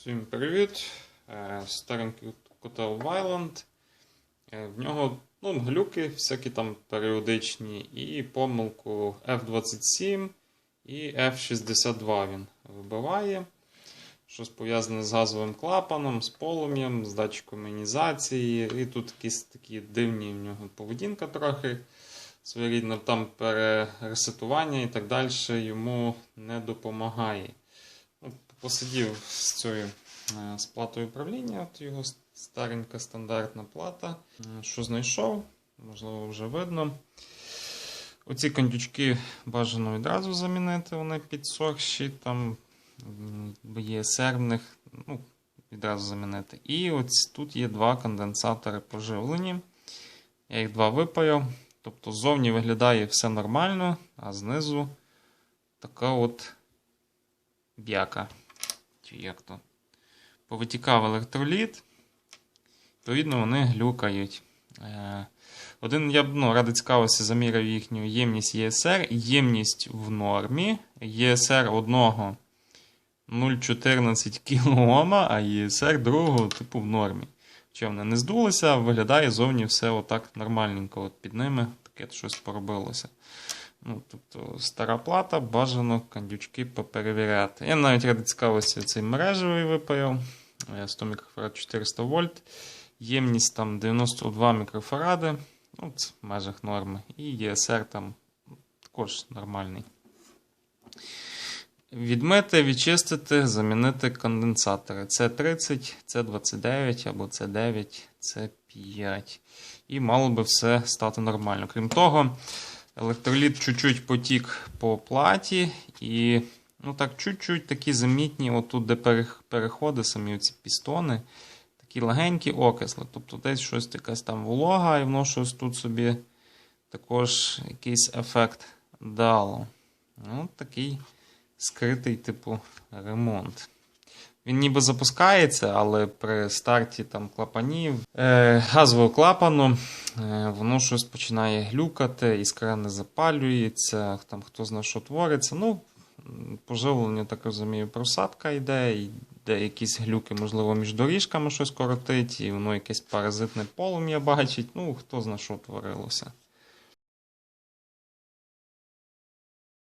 Всім привіт! Старенький котел Вайланд. В нього ну, глюки всякі там періодичні, і помилку F27 і F62 він вибиває. Щось пов'язане з газовим клапаном, з полум'ям, з датчиком іонізації. І тут якісь такі дивні в нього поведінка трохи своєрідна, там перересетування і так далі йому не допомагає. Посидів з цією е, з платою управління, от його старенька стандартна плата. Е, Що знайшов, можливо, вже видно. Оці кондючки бажано відразу замінити, вони підсохші, там м, ЄСР в них ну, відразу замінити. І ось тут є два конденсатори поживлені. Я їх два випаяв. Тобто ззовні виглядає все нормально, а знизу така от б'яка. Чи як то? Повитікав електроліт. Відповідно, вони глюкають. Е, Один я б ну, ради цікавості заміряв їхню ємність ЄСР. Ємність в нормі. ЄСР одного 0,14 кОм, а ЄСР другого типу в нормі. Хоча вони не здулися, виглядає зовні все отак нормальненько. От під ними таке щось поробилося. Ну, тобто стара плата, бажано кандючки поперевіряти. Я навіть ради цікавості цей мережевий випаяв. Е, 100 мікрофарад 400 вольт. Ємність там 92 мікрофаради. Ну, в межах норми. І ЄСР там також нормальний. Відмити, відчистити, замінити конденсатори. Це 30, це 29 або це 9, це 5. І мало би все стати нормально. Крім того, електроліт чуть-чуть потік по платі. І ну так, чуть-чуть такі замітні, отут, де переходи, самі ці пістони, такі легенькі окисли. Тобто десь щось якась там волога, і воно щось тут собі також якийсь ефект дало. Ну, такий скритий, типу, ремонт. Він ніби запускається, але при старті там клапанів е, газового клапану воно щось починає глюкати, іскра не запалюється, там хто знає, що твориться. Ну, поживлення, так розумію, просадка йде, йде якісь глюки, можливо, між доріжками щось коротить, і воно якесь паразитне полум'я бачить. Ну, хто знає, що творилося.